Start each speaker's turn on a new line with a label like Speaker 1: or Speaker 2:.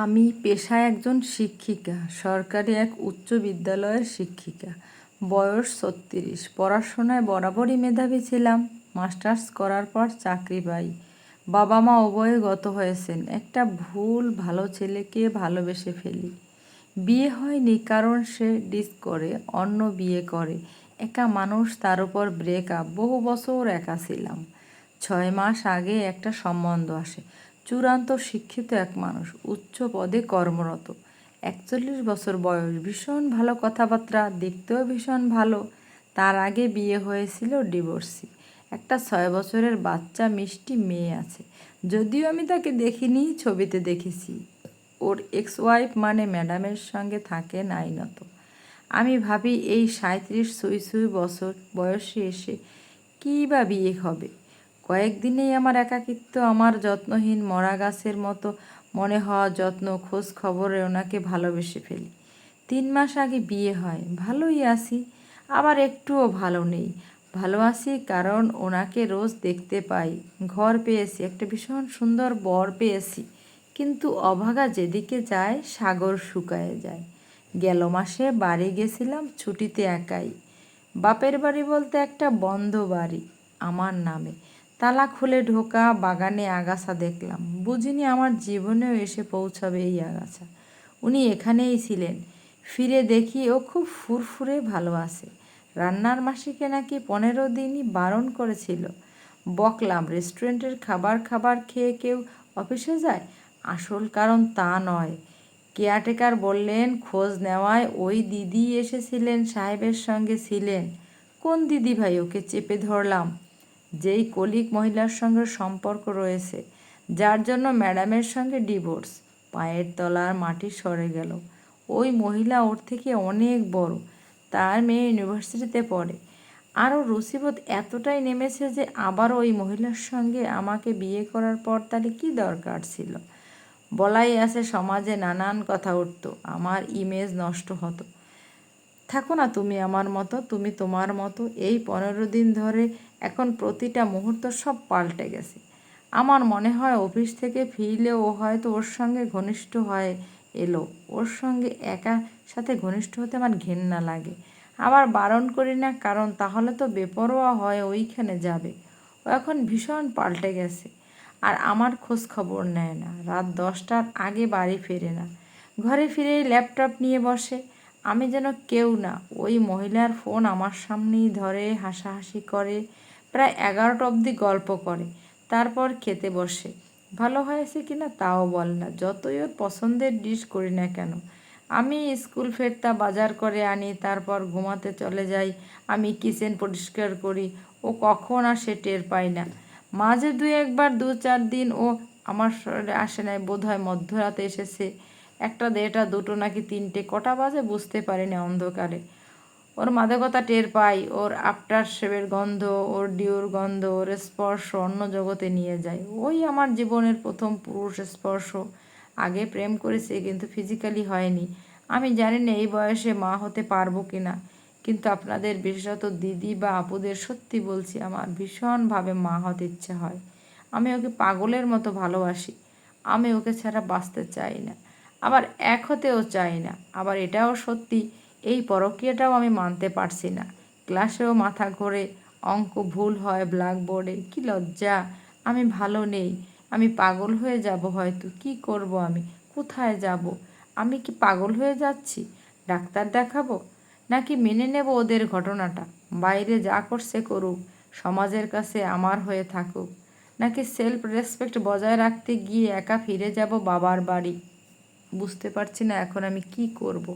Speaker 1: আমি পেশায় একজন শিক্ষিকা, সরকারি এক উচ্চ বিদ্যালয়ের শিক্ষিকা। বয়স ছত্রিশ, পড়াশোনায় বরাবরই মেধাবী ছিলাম। মাস্টার্স করার পর চাকরি পাই। বাবা মা উভয়ে গত হয়েছেন। একটা ভুল ভালো ছেলেকে ভালোবেসে ফেলি। বিয়ে হয়নি কারণ সে ডিস করে, অন্য বিয়ে করে। একা মানুষ তার উপর ব্রেক আপ বহু বছর একা ছিলাম। ছয় মাস আগে একটা সম্বন্ধ আসে। চূড়ান্ত শিক্ষিত এক মানুষ, উচ্চ পদে কর্মরত। একচল্লিশ বছর বয়স, ভীষণ ভালো কথাবার্তা, দেখতেও ভীষণ ভালো। তার আগে বিয়ে হয়েছিল ডিভোর্সি। একটা ছয় বছরের বাচ্চা মিষ্টি মেয়ে আছে। যদিও আমি তাকে দেখিনি, ছবিতে দেখেছি। ওর এক্স ওয়াইফ মানে ম্যাডামের সঙ্গে থাকেন আইনত আমি ভাবি এই সাঁত্রিশ সুই সুই বছর বয়সে এসে কী বা বিয়ে হবে? কয়েকদিনেই আমার একাকিত্ব, আমার যত্নহীন মরা গাছের মতো মনে হওয়া যত্ন খোঁজ খবরে ওনাকে ভালোবেসে ফেলি। তিন মাস আগে বিয়ে হয়, ভালোই আছি, আবার একটুও ভালো নেই। ভালো আছি কারণ ওনাকে রোজ দেখতে পাই, ঘর পেয়েছি, একটা ভীষণ সুন্দর বর পেয়েছি, কিন্তু অভাগা যেদিকে যায়, সাগর শুকায় যায়। গেল মাসে বাড়ি গেছিলাম, ছুটিতে একাই। বাপের বাড়ি বলতে একটা বন্ধ বাড়ি, আমার নামে। তালা খুলে ঢোকা বাগানে আগাছা দেখলাম। বুঝিনি আমার জীবনেও এসে পৌঁছাবে এই আগাছা। উনি এখানেই ছিলেন। ফিরে দেখি ও খুব ফুরফুরে ভালো আছে। রান্নার মাসিকে নাকি পনেরো দিনই বারণ করেছিল। বকলাম, রেস্টুরেন্টের খাবার খাবার খেয়ে কেউ অফিসে যায়? আসল কারণ তা নয়। কেয়ারটেকার বললেন, খোঁজ নেওয়ায় ওই দিদি এসেছিলেন, সাহেবের সঙ্গে ছিলেন। কোন দিদি ভাই? ওকে চেপে ধরলাম। যেই কলিক মহিলার সঙ্গে সম্পর্ক রয়েছে, যার জন্য ম্যাডামের সঙ্গে ডিভোর্স, পায়ের তলার মাটি সরে গেল। ওই মহিলা ওর থেকে অনেক বড়, তার মেয়ে ইউনিভার্সিটিতে পড়ে। আরও রসিবত এতটাই নেমেছে যে আবার ওই মহিলার সঙ্গে আমাকে বিয়ে করার পর তাহলে কী দরকার ছিল? বলাই আছে সমাজে নানান কথা উঠতো, আমার ইমেজ নষ্ট হতো। থাকো না তুমি আমার মতো, তুমি তোমার মতো, এই পনেরো দিন ধরে এখন প্রতিটা মুহূর্ত সব পাল্টে গেছে। আমার মনে হয় অফিস থেকে ফিরলে ও হয়তো ওর সঙ্গে ঘনিষ্ঠ হয় এলো। ওর সঙ্গে একা সাথে ঘনিষ্ঠ হতে আমার ঘেন্না লাগে। আবার বারণ করি না, কারণ তাহলে তো বেপরোয়া হয় ওইখানে যাবে। ও এখন ভীষণ পাল্টে গেছে। আর আমার খোঁজ খবর নেয় না। রাত দশটার আগে বাড়ি ফেরে না। ঘরে ফিরেই ল্যাপটপ নিয়ে বসে। আমি যেন কেউ না, ওই মহিলার ফোন আমার সামনেই ধরে, হাসাহাসি করে। প্রায় এগারোটা অবধি গল্প করে, তারপর খেতে বসে। ভালো হয়েছে কি না তাও বল না, যতই ওর পছন্দের ডিশ করি না কেন। আমি স্কুল ফেরতা বাজার করে আনি, তারপর ঘুমাতে চলে যাই, আমি কিচেন পরিষ্কার করি, ও কখন আর সে টের পাই না। মাঝে দু একবার, দু চার দিন ও আমার শরীরে আসে নাই বোধ হয় মধ্যরাতে এসেছে। একটা দেড়টা, দুটো নাকি তিনটে, কটা বাজে বুঝতে পারি না অন্ধকারে। ওর মাদকতা টের পাই, ওর আফটার শেভের গন্ধ, ওর ডিওর গন্ধ, ওর স্পর্শ অন্য জগতে নিয়ে যায়। ওই আমার জীবনের প্রথম পুরুষ স্পর্শ। আগে প্রেম করেছে কিন্তু ফিজিক্যালি হয়নি। আমি জানি না এই বয়সে মা হতে পারব কি না কিন্তু আপনাদের বিশেষত দিদি বা আপুদের সত্যি বলছি, আমার ভীষণভাবে মা হতে ইচ্ছে হয়। আমি ওকে পাগলের মতো ভালোবাসি। আমি ওকে ছাড়া বাঁচতে চাই না। আবার এক হতেও চাই না। আবার এটাও সত্যি এই পরকীয়াটাও আমি মানতে পারছি না ক্লাসেও মাথা ঘোরে, অঙ্ক ভুল হয় ব্ল্যাকবোর্ডে, কি লজ্জা, আমি ভালো নেই, আমি পাগল হয়ে যাব হয়তো, কি করব আমি, কোথায় যাব, আমি কি পাগল হয়ে যাচ্ছি, ডাক্তার দেখাবো, নাকি মেনে নেব ওদের ঘটনাটা, বাইরে যা করছে করুক, সমাজের কাছে আমার হয়ে থাকুক, নাকি সেলফ রেসপেক্ট বজায় রাখতে গিয়ে একা ফিরে যাব বাবার বাড়ি, বুঝতে পারছি না এখন আমি কি করব।